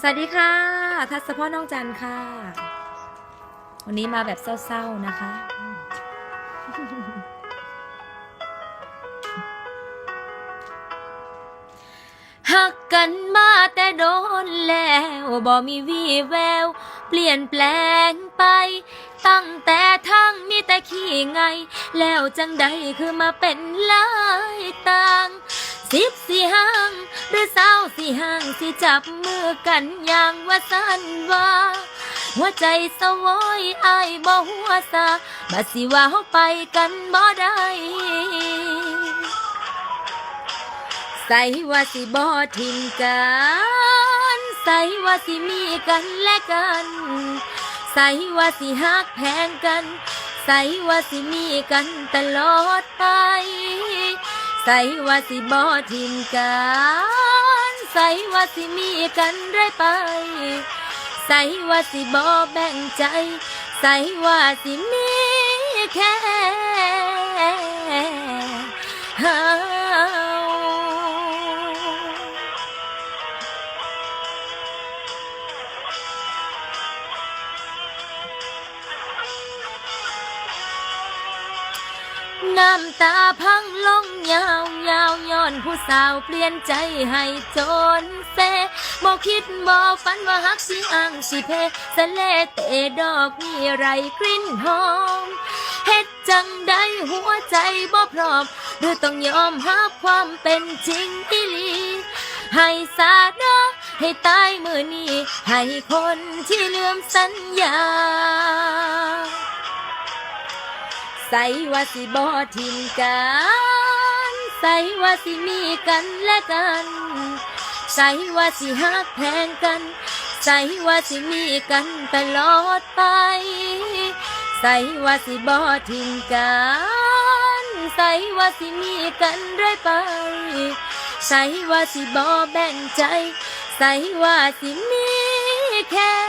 สวัสดีค่ะ ทัศพรน้องจันค่ะ วันนี้มาแบบเศร้าๆนะคะ หักกันมาแต่โดนแล้วบ่มีวี่แวว เปลี่ยนแปลงไป ตั้งแต่ทั้งมีแต่ขี้ไง แล้วจังใดคือมาเป็นลายต่าง สิบสี่ห้างหรือเศร้าสี่ห้างสิจับมือกันอย่างว่าสันว่าหัวใจสวอยอายบ่หัวซาบัดสิว่าเฮาไปกันบ่ได้ใส่ว่าสิบ่ทิ้งกันใส่ว่าสิมีกันและกันใส่ว่าสิฮักแพงกันใส่ว่าสิมีกันตลอดไป ใส่ว่าสิบ่ทิ้งกันใส่ว่าสิมีกันเรื่อยไป ใส่ว่าสิบ่แบ่งใจ ใส่ว่าสิมีแค่เฮาน้ำตาพ ผู้สาวเปลี่ยนใจให้จนเซบอกคิดบอกฝันว่าฮักสิอังสิเพสะเลเตดอกมีไรกลิ่นหอมเฮ็ดจังได้หัวใจบ่พร้อมหรือต้องยอมรับความเป็นจริงอีหลีให้สาดอให้ตายมือนี้ให้คนที่ลืมสัญญาใส่ว่าสิบ่ทิ้งกัน ใส่ว่าสิมีกันและกัน ใส่ว่าสิฮักแพงกัน ใส่ว่าสิมีกันตลอดไป ใส่ว่าสิบ่ทิ้งกัน ใส่ว่าสิมีกันเรื่อยไป ใส่ว่าสิบ่แบ่งใจ ใส่ว่าสิมีแค่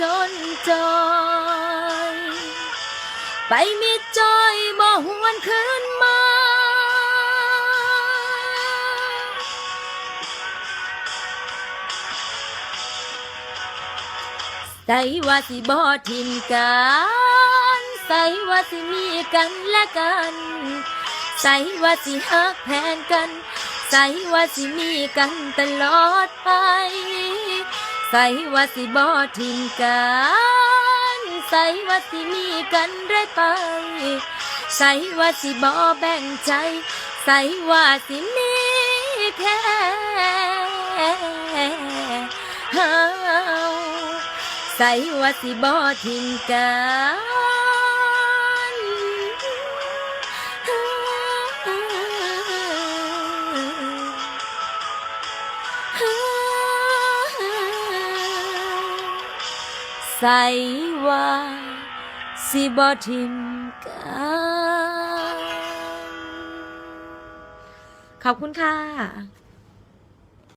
จนจอยไปมีจอยบ่หวนคืนมาใส่ว่าสิบ่ทิมกันใส่ว่าสิมีกันและกันใส่ว่าสิฮักแพงกันใส่ว่าสิมีกันตลอดไป ส่ว่าสิบอทิมกันใส่ว่าสิมีกันได้ไปใส่ว่าสิบอแบ่งใจใส่ว่าสิมีแค่ใส่ว่าสิบอทิมกัน ใสว่าสิบ่ทิมกันขอบคุณค่ะ